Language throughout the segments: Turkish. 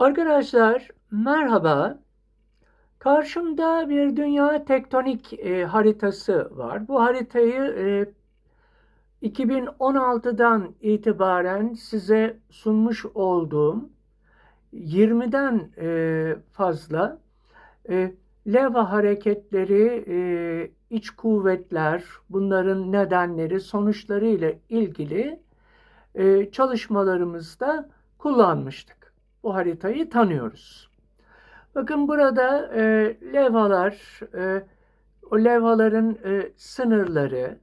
Arkadaşlar merhaba. Karşımda bir dünya tektonik e, haritası var. Bu haritayı e, 2016'dan itibaren size sunmuş olduğum 20'den e, fazla e, leva hareketleri, e, iç kuvvetler, bunların nedenleri, sonuçları ile ilgili e, çalışmalarımızda kullanmıştık bu haritayı tanıyoruz. Bakın burada e, levhalar, e, o levhaların e, sınırları,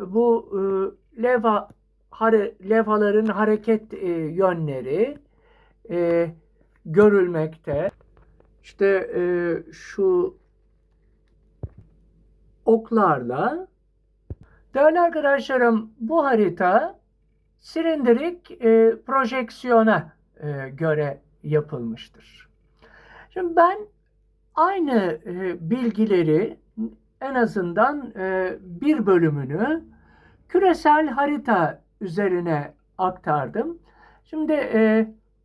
bu e, levha hare, levhaların hareket e, yönleri e, görülmekte. İşte e, şu oklarla Değerli arkadaşlarım bu harita silindirik e, projeksiyona e, göre yapılmıştır. Şimdi ben aynı e, bilgileri en azından e, bir bölümünü küresel harita üzerine aktardım. Şimdi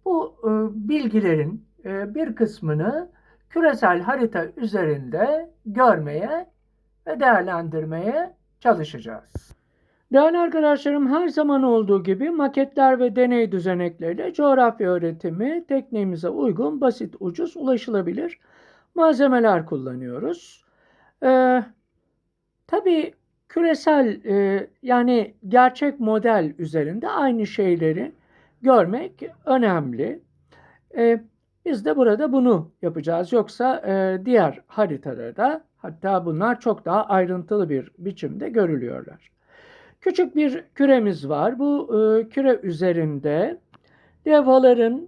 bu bilgilerin bir kısmını küresel harita üzerinde görmeye ve değerlendirmeye çalışacağız. Değerli arkadaşlarım her zaman olduğu gibi maketler ve deney düzenekleriyle coğrafya öğretimi tekniğimize uygun, basit, ucuz, ulaşılabilir malzemeler kullanıyoruz. Ee, tabii küresel e, yani gerçek model üzerinde aynı şeyleri görmek önemli. Ee, biz de burada bunu yapacağız. Yoksa e, diğer haritalarda hatta bunlar çok daha ayrıntılı bir biçimde görülüyorlar. Küçük bir küremiz var. Bu e, küre üzerinde levhaların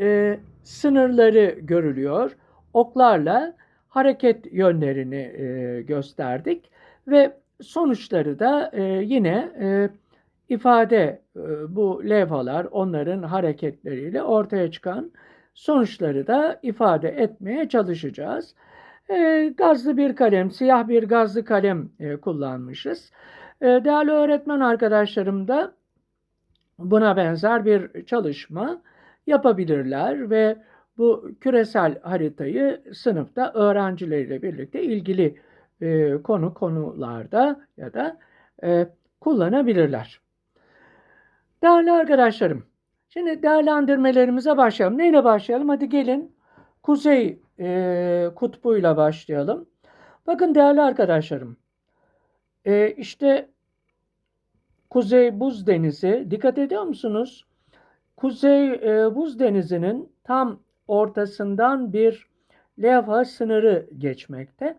e, sınırları görülüyor. Oklarla hareket yönlerini e, gösterdik ve sonuçları da e, yine e, ifade e, bu levhalar onların hareketleriyle ortaya çıkan sonuçları da ifade etmeye çalışacağız. E, gazlı bir kalem, siyah bir gazlı kalem e, kullanmışız. Ee, değerli öğretmen arkadaşlarım da buna benzer bir çalışma yapabilirler ve bu küresel haritayı sınıfta öğrencileriyle birlikte ilgili e, konu konularda ya da e, kullanabilirler. Değerli arkadaşlarım, şimdi değerlendirmelerimize başlayalım. Neyle başlayalım? Hadi gelin kuzey e, kutbuyla başlayalım. Bakın değerli arkadaşlarım, e, işte Kuzey Buz Denizi, dikkat ediyor musunuz? Kuzey e, Buz Denizi'nin tam ortasından bir levha sınırı geçmekte.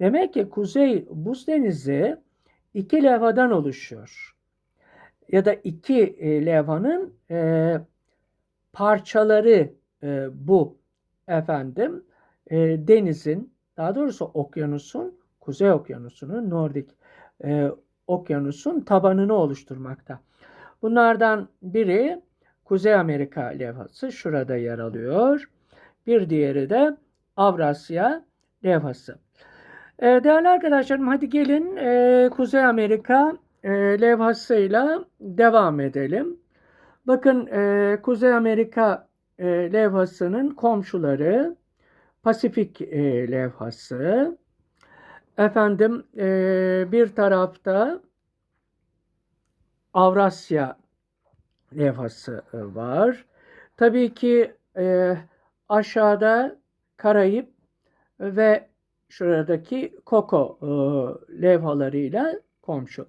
Demek ki Kuzey Buz Denizi iki levhadan oluşuyor. Ya da iki e, levhanın e, parçaları e, bu efendim e, denizin daha doğrusu okyanusun Kuzey Okyanusu'nun Nordik e, okyanusun tabanını oluşturmakta. Bunlardan biri Kuzey Amerika levhası şurada yer alıyor. Bir diğeri de Avrasya levhası. E, değerli arkadaşlarım hadi gelin e, Kuzey Amerika e, levhasıyla devam edelim. Bakın e, Kuzey Amerika e, levhasının komşuları Pasifik e, levhası, Efendim e, bir tarafta Avrasya levhası e, var. Tabii ki e, aşağıda Karayip ve şuradaki Koko e, levhalarıyla komşu.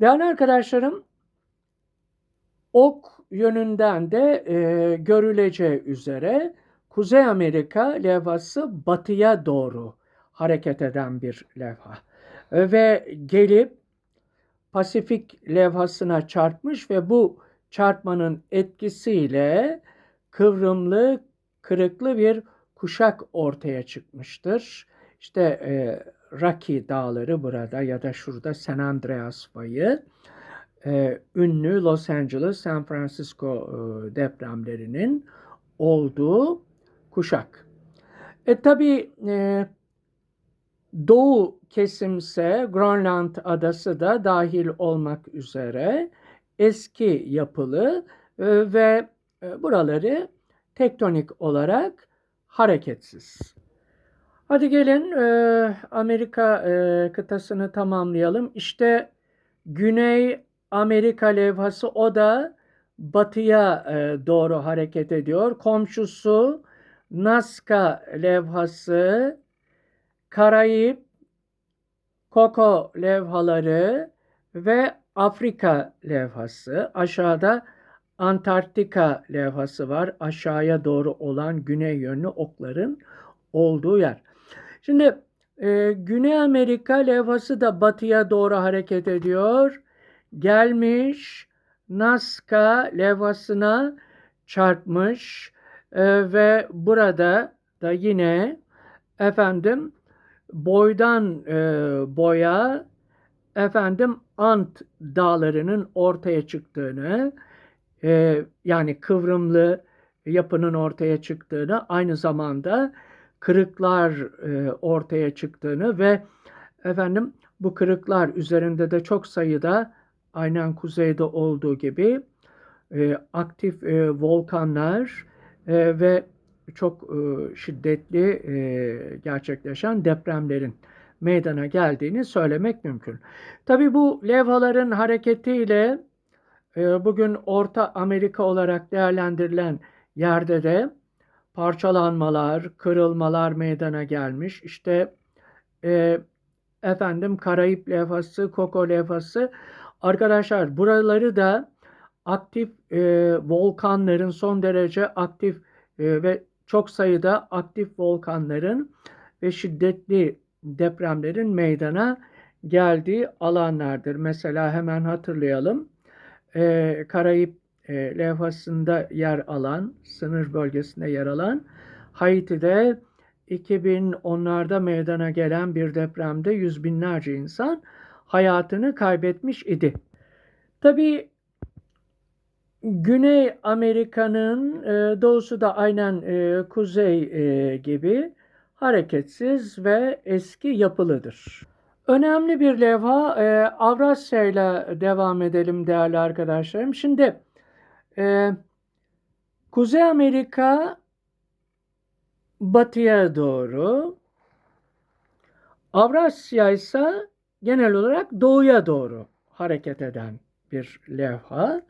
Değerli arkadaşlarım, ok yönünden de e, görüleceği üzere Kuzey Amerika levhası batıya doğru hareket eden bir levha. Ve gelip Pasifik levhasına çarpmış ve bu çarpmanın etkisiyle kıvrımlı, kırıklı bir kuşak ortaya çıkmıştır. İşte e, Rocky dağları burada ya da şurada San Andreas Fayı, e, ünlü Los Angeles, San Francisco e, depremlerinin olduğu kuşak. E tabi e, Doğu kesimse Grönland adası da dahil olmak üzere eski yapılı e, ve e, buraları tektonik olarak hareketsiz. Hadi gelin e, Amerika kıtasını tamamlayalım. İşte Güney Amerika levhası o da batıya doğru hareket ediyor. Komşusu Nazca levhası, Karayip, Koko levhaları ve Afrika levhası. Aşağıda Antarktika levhası var. Aşağıya doğru olan güney yönlü okların olduğu yer. Şimdi e, Güney Amerika levhası da batıya doğru hareket ediyor. Gelmiş Nazca levhasına çarpmış e, ve burada da yine efendim boydan e, boya efendim Ant dağlarının ortaya çıktığını e, yani kıvrımlı yapının ortaya çıktığını aynı zamanda kırıklar e, ortaya çıktığını ve efendim bu kırıklar üzerinde de çok sayıda aynen kuzeyde olduğu gibi e, aktif e, volkanlar e, ve çok e, şiddetli e, gerçekleşen depremlerin meydana geldiğini söylemek mümkün. Tabi bu levhaların hareketiyle e, bugün Orta Amerika olarak değerlendirilen yerde de parçalanmalar, kırılmalar meydana gelmiş. İşte efendim Karayip levhası, Koko levhası. Arkadaşlar buraları da aktif e, volkanların son derece aktif e, ve çok sayıda aktif volkanların ve şiddetli depremlerin meydana geldiği alanlardır. Mesela hemen hatırlayalım. E, Karayip e, levhasında yer alan, sınır bölgesinde yer alan Haiti'de 2010'larda meydana gelen bir depremde yüz binlerce insan hayatını kaybetmiş idi. Tabii Güney Amerika'nın e, doğusu da aynen e, kuzey e, gibi hareketsiz ve eski yapılıdır. Önemli bir levha e, Avrasya ile devam edelim değerli arkadaşlarım. Şimdi e, Kuzey Amerika batıya doğru, Avrasya ise genel olarak doğuya doğru hareket eden bir levha.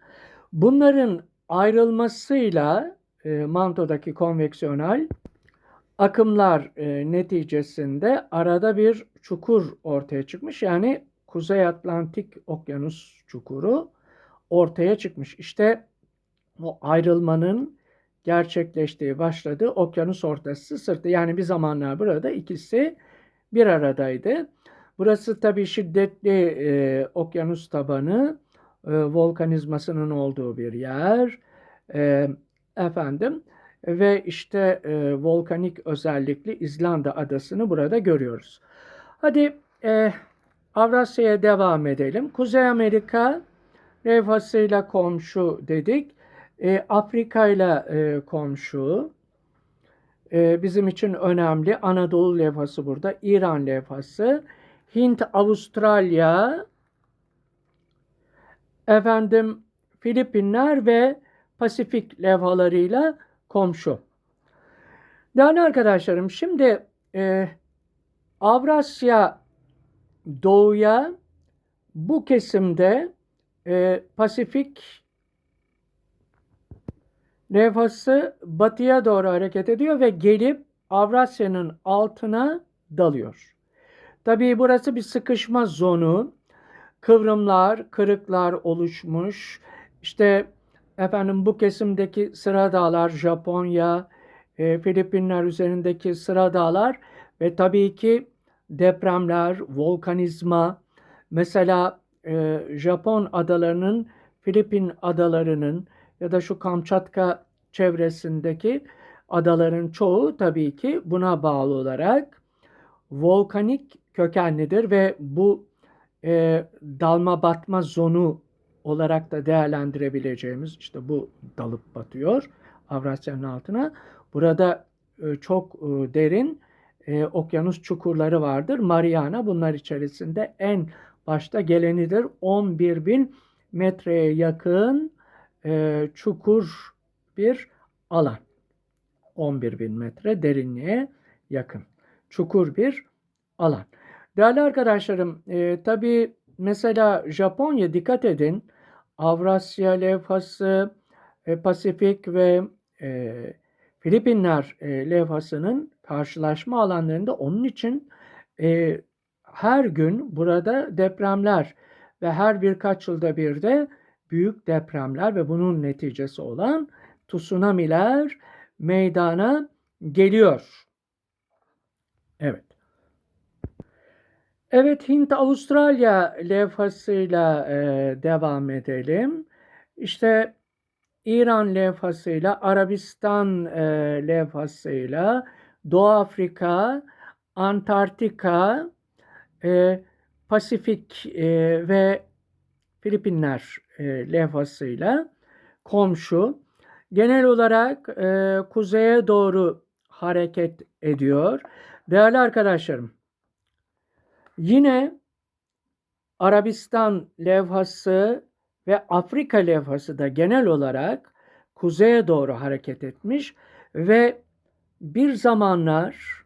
Bunların ayrılmasıyla e, mantodaki konveksiyonel akımlar e, neticesinde arada bir çukur ortaya çıkmış. Yani Kuzey Atlantik Okyanus çukuru ortaya çıkmış. İşte o ayrılmanın gerçekleştiği başladı. Okyanus ortası sırtı. Yani bir zamanlar burada ikisi bir aradaydı. Burası tabii şiddetli e, okyanus tabanı, e, volkanizmasının olduğu bir yer. E, efendim ve işte e, volkanik özellikli İzlanda adasını burada görüyoruz. Hadi Avrasya'ya devam edelim. Kuzey Amerika levhasıyla komşu dedik. Afrika ile komşu. Bizim için önemli. Anadolu levhası burada. İran levhası. Hint, Avustralya. Efendim Filipinler ve Pasifik levhalarıyla komşu. Değerli arkadaşlarım şimdi e, Avrasya doğuya bu kesimde e, Pasifik levhası batıya doğru hareket ediyor ve gelip Avrasya'nın altına dalıyor. Tabii burası bir sıkışma zonu. Kıvrımlar, kırıklar oluşmuş. İşte efendim bu kesimdeki sıra dağlar Japonya, e, Filipinler üzerindeki sıra dağlar ve tabii ki depremler, volkanizma, mesela e, Japon adalarının, Filipin adalarının ya da şu Kamçatka çevresindeki adaların çoğu tabii ki buna bağlı olarak volkanik kökenlidir ve bu e, dalma batma zonu olarak da değerlendirebileceğimiz işte bu dalıp batıyor Avrasya'nın altına. Burada e, çok e, derin e, okyanus çukurları vardır. Mariana bunlar içerisinde en başta gelenidir. 11 bin metreye yakın e, çukur bir alan. 11 bin metre derinliğe yakın. Çukur bir alan. Değerli arkadaşlarım, e, tabii mesela Japonya dikkat edin. Avrasya levhası, e, Pasifik ve e, Filipinler e, levhasının karşılaşma alanlarında onun için e, her gün burada depremler ve her birkaç yılda bir de büyük depremler ve bunun neticesi olan tsunamiler meydana geliyor. Evet. Evet Hint-Avustralya levhasıyla e, devam edelim. İşte İran levhasıyla, Arabistan e, levhasıyla, Doğu Afrika, Antarktika, e, Pasifik e, ve Filipinler e, levhasıyla komşu. Genel olarak e, kuzeye doğru hareket ediyor. Değerli arkadaşlarım, yine Arabistan levhası ve Afrika levhası da genel olarak kuzeye doğru hareket etmiş ve bir zamanlar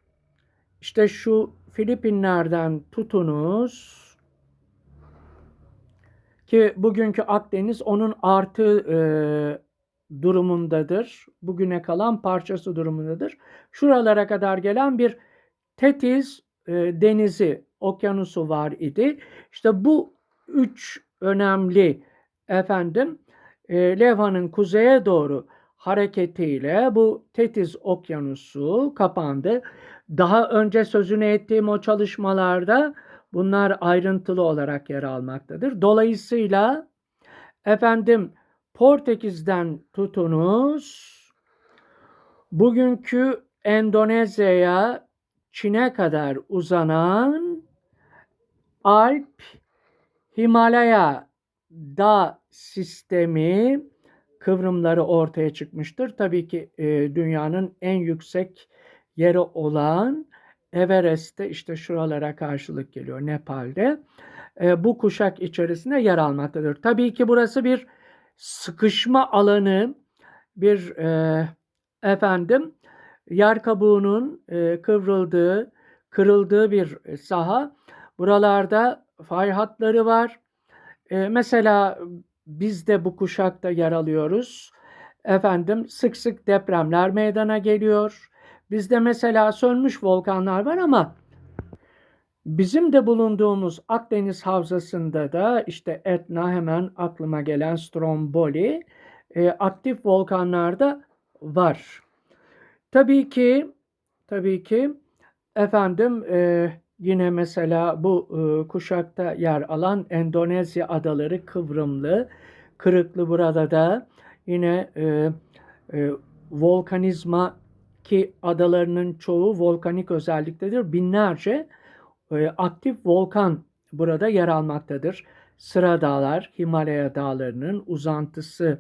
işte şu Filipinler'den tutunuz ki bugünkü Akdeniz onun artı e, durumundadır. Bugüne kalan parçası durumundadır. Şuralara kadar gelen bir Tetiz e, denizi, okyanusu var idi. İşte bu üç önemli efendim e, levhanın kuzeye doğru hareketiyle bu Tetiz okyanusu kapandı. Daha önce sözünü ettiğim o çalışmalarda bunlar ayrıntılı olarak yer almaktadır. Dolayısıyla efendim Portekiz'den tutunuz bugünkü Endonezya'ya Çin'e kadar uzanan Alp Himalaya dağ sistemi kıvrımları ortaya çıkmıştır. Tabii ki e, dünyanın en yüksek yeri olan Everest'te işte şuralara karşılık geliyor Nepal'de. E, bu kuşak içerisinde yer almaktadır. Tabii ki burası bir sıkışma alanı, bir e, efendim yer kabuğunun e, kıvrıldığı, kırıldığı bir saha. Buralarda fay hatları var. E, mesela biz de bu kuşakta yer alıyoruz. Efendim sık sık depremler meydana geliyor. Bizde mesela sönmüş volkanlar var ama bizim de bulunduğumuz Akdeniz Havzası'nda da işte Etna hemen aklıma gelen Stromboli e, aktif volkanlarda var. Tabii ki tabii ki efendim e, yine mesela bu e, kuşakta yer alan Endonezya adaları kıvrımlı, kırıklı burada da yine e, e, volkanizma ki adalarının çoğu volkanik özelliktedir. Binlerce e, aktif volkan burada yer almaktadır. Sıra dağlar, Himalaya dağlarının uzantısı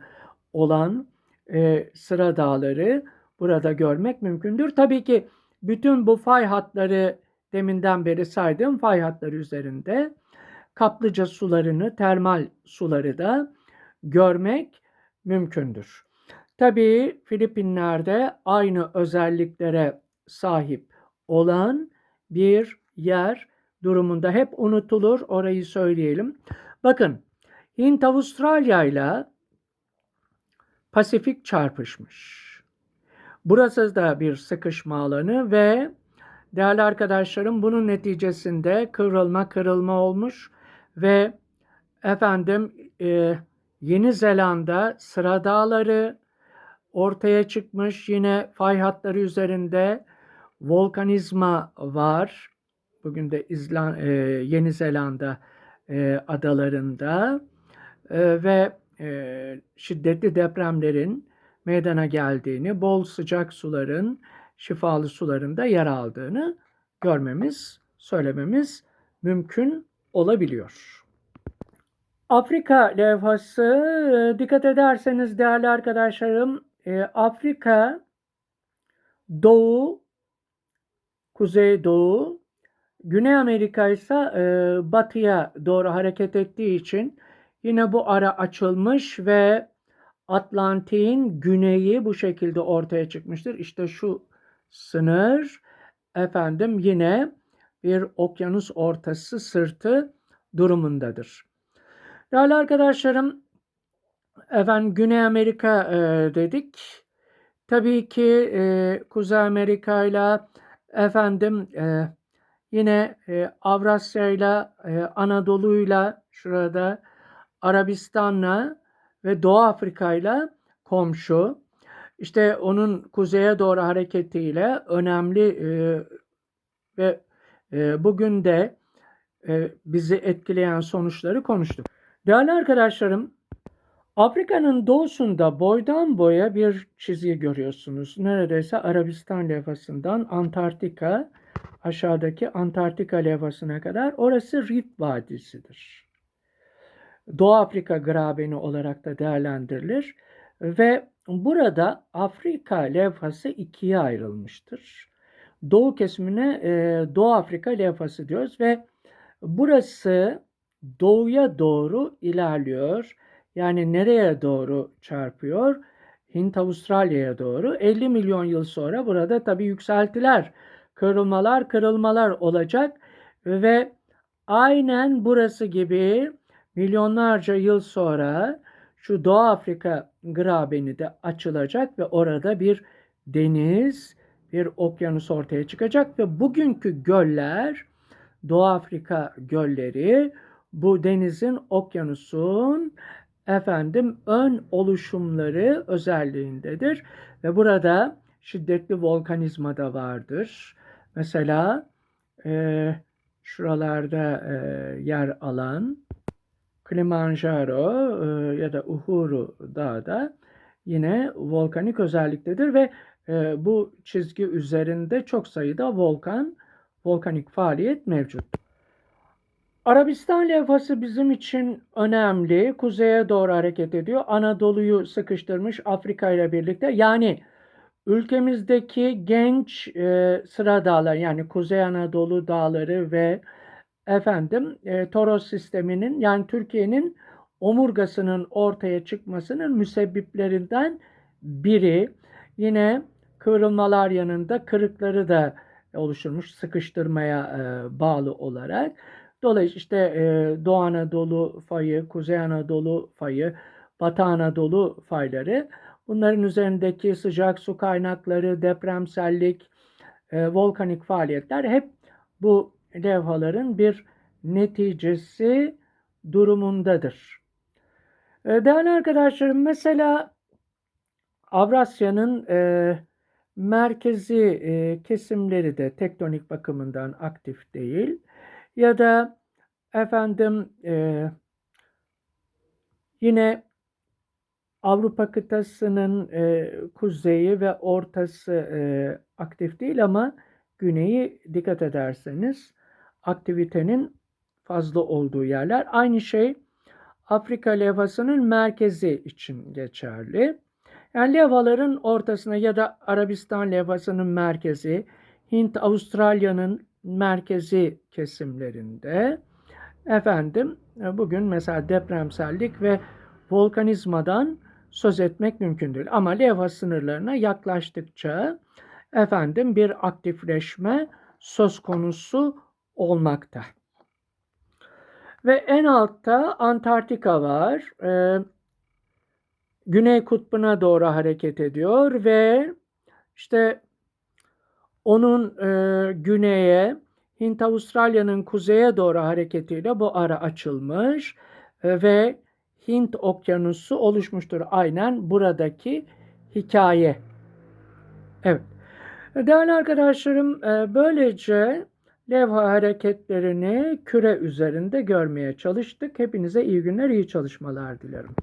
olan e, sıra dağları burada görmek mümkündür. Tabii ki bütün bu fay hatları deminden beri saydığım fay hatları üzerinde kaplıca sularını, termal suları da görmek mümkündür. Tabii Filipinler'de aynı özelliklere sahip olan bir yer durumunda hep unutulur. Orayı söyleyelim. Bakın Hint Avustralya ile Pasifik çarpışmış. Burası da bir sıkışma alanı ve değerli arkadaşlarım bunun neticesinde kırılma kırılma olmuş ve efendim e, Yeni Zelanda sıra dağları, ortaya çıkmış. Yine fay hatları üzerinde volkanizma var. Bugün de İzlan, e, Yeni Zelanda e, adalarında e, ve e, şiddetli depremlerin meydana geldiğini, bol sıcak suların, şifalı suların da yer aldığını görmemiz, söylememiz mümkün olabiliyor. Afrika levhası dikkat ederseniz değerli arkadaşlarım e, Afrika, Doğu, Kuzey Doğu, Güney Amerika ise e, batıya doğru hareket ettiği için yine bu ara açılmış ve Atlantik'in güneyi bu şekilde ortaya çıkmıştır. İşte şu sınır efendim yine bir okyanus ortası sırtı durumundadır. Değerli arkadaşlarım efendim Güney Amerika e, dedik. Tabii ki e, Kuzey Amerika ile efendim e, yine e, Avrasya ile e, Anadolu'yla şurada Arabistan'la ve Doğu Afrika ile komşu. İşte onun kuzeye doğru hareketiyle önemli e, ve e, bugün de e, bizi etkileyen sonuçları konuştuk. Değerli arkadaşlarım, Afrika'nın doğusunda boydan boya bir çizgi görüyorsunuz. Neredeyse Arabistan levhasından Antarktika, aşağıdaki Antarktika levhasına kadar orası Rift Vadisi'dir. Doğu Afrika grabeni olarak da değerlendirilir ve burada Afrika levhası ikiye ayrılmıştır. Doğu kesimine e, Doğu Afrika levhası diyoruz ve burası doğuya doğru ilerliyor. Yani nereye doğru çarpıyor? Hint Avustralya'ya doğru 50 milyon yıl sonra burada tabii yükseltiler, kırılmalar, kırılmalar olacak ve aynen burası gibi milyonlarca yıl sonra şu Doğu Afrika grabeni de açılacak ve orada bir deniz, bir okyanus ortaya çıkacak ve bugünkü göller Doğu Afrika gölleri bu denizin, okyanusun efendim ön oluşumları özelliğindedir ve burada şiddetli volkanizma da vardır. Mesela e, şuralarda e, yer alan Kilimanjaro e, ya da Uhuru Dağı da yine volkanik özelliktedir ve e, bu çizgi üzerinde çok sayıda volkan, volkanik faaliyet mevcut. Arabistan levhası bizim için önemli. Kuzeye doğru hareket ediyor. Anadolu'yu sıkıştırmış Afrika ile birlikte. Yani ülkemizdeki genç e, sıra dağlar yani Kuzey Anadolu dağları ve efendim e, Toros sisteminin yani Türkiye'nin omurgasının ortaya çıkmasının müsebbiplerinden biri. Yine kıvrılmalar yanında kırıkları da oluşturmuş sıkıştırmaya e, bağlı olarak. Dolayısıyla işte e, Doğu Anadolu fayı, Kuzey Anadolu fayı, Batı Anadolu fayları bunların üzerindeki sıcak su kaynakları, depremsellik, e, volkanik faaliyetler hep bu levhaların bir neticesi durumundadır. E, değerli arkadaşlarım mesela Avrasya'nın e, merkezi e, kesimleri de tektonik bakımından aktif değil ya da efendim e, yine Avrupa kıtasının e, kuzeyi ve ortası e, aktif değil ama güneyi dikkat ederseniz aktivitenin fazla olduğu yerler. Aynı şey Afrika levhasının merkezi için geçerli. Yani levhaların ortasına ya da Arabistan levhasının merkezi, Hint, Avustralya'nın merkezi kesimlerinde efendim bugün mesela depremsellik ve volkanizmadan söz etmek mümkün değil. Ama levha sınırlarına yaklaştıkça efendim bir aktifleşme söz konusu olmakta. Ve en altta Antarktika var. Ee, Güney kutbuna doğru hareket ediyor ve işte onun e, güneye Hint Avustralya'nın kuzeye doğru hareketiyle bu ara açılmış e, ve Hint Okyanusu oluşmuştur. Aynen buradaki hikaye. Evet. Değerli arkadaşlarım e, böylece levha hareketlerini küre üzerinde görmeye çalıştık. Hepinize iyi günler, iyi çalışmalar dilerim.